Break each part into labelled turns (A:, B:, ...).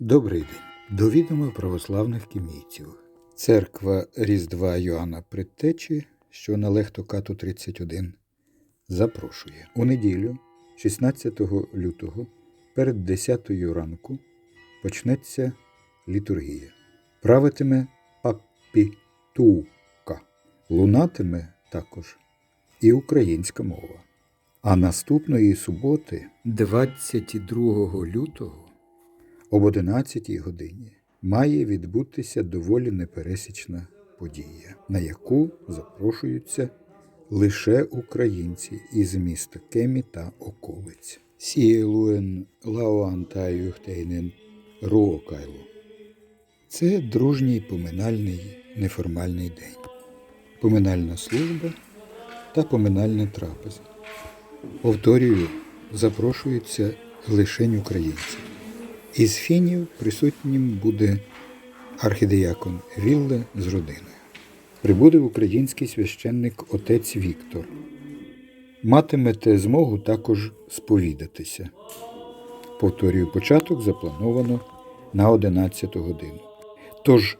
A: Добрий день. До відома православних кімійців. Церква Різдва Йоанна Предтечі, що на Лехтокату 31, запрошує у неділю, 16 лютого, перед 10 ранку, почнеться літургія. Правитиме папітука. Лунатиме також і українська мова. А наступної суботи, 22 лютого, об 11 годині має відбутися доволі непересічна подія, на яку запрошуються лише українці із міста Кемі та околиць. Сієлуен Лаоанта Юхтейнен Руокайло. Це дружній поминальний неформальний день, поминальна служба та поминальна трапеза. Повторюю, запрошуються лишень українці. Із фінів присутнім буде архідеякон Вілле з родиною. Прибуде український священник отець Віктор. Матимете змогу також сповідатися. Повторюю, початок заплановано на 11 годину. Тож,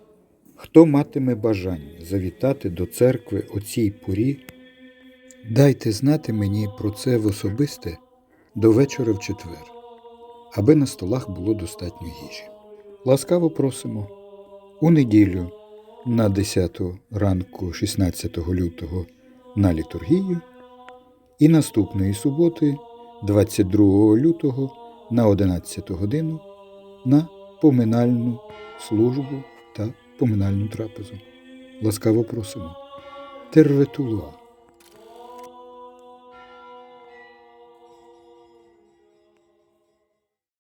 A: хто матиме бажання завітати до церкви о цій порі, дайте знати мені про це в особисте до вечора в четвер аби на столах було достатньо їжі. Ласкаво просимо у неділю на 10 ранку 16 лютого на літургію і наступної суботи, 22 лютого на 11 годину на поминальну службу та поминальну трапезу. Ласкаво просимо. Терветулуа.